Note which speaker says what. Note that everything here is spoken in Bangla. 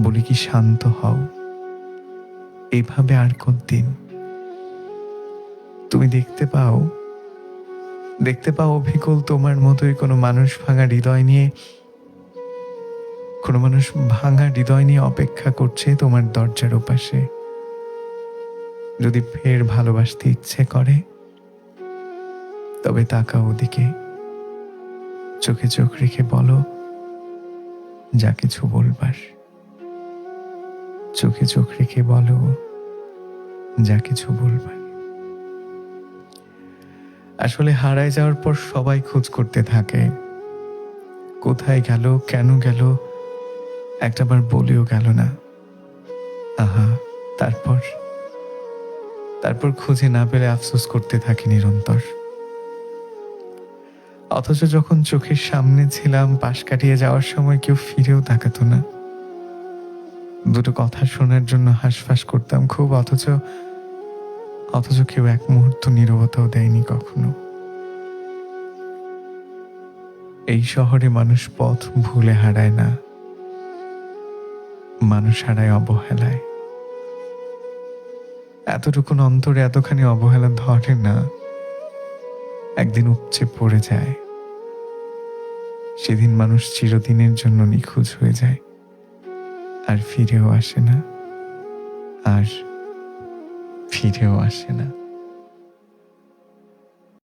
Speaker 1: বলি কি শান্ত হও। এইভাবে আর কতদিন? তুমি দেখতে পাও দেখতে পাও অভিকল তোমার মতোই কোনো মানুষ ভাঙা হৃদয় নিয়ে, কোনো মানুষ ভাঙা হৃদয় নিয়ে অপেক্ষা করছে তোমার দরজার ওপাশে। যদি ফের ভালোবাসতে ইচ্ছে করে, তবে তাকাও ওদিকে। চোখে চোখ রেখে বলো, যা কিছু বলবার। চোখে চোখ রেখে বলো, যা কিছু বলবার আসলে হারায় যাওয়ার পর সবাই খোঁজ করতে থাকে। কোথায় গেল, কেন গেল, একটাবার বলেও গেল না। আহা, তারপর? তারপর খুঁজে না পেলে আফসোস করতে থাকি নিরন্তর। অথচ যখন চোখের সামনে ছিলাম, পাশ কাটিয়ে যাওয়ার সময় কেউ ফিরেও তাকাতো না। দুটো কথা শোনার জন্য হাঁসফাঁস করতাম খুব, অথচ অথচ কেউ এক মুহূর্ত নীরবতাও দেয়নি কখনো। এই শহরে মানুষ পথ ভুলে হারায় না। মানুষ হারায় অবহেলায়। এতটুকুন অন্তরে এতখানি অবহেলা ধরে না, একদিন উপচে পড়ে যায়। সেদিন মানুষ চিরদিনের জন্য নিখোঁজ হয়ে যায়। আর ফিরেও আসে না। আর ফিরেও আসে না।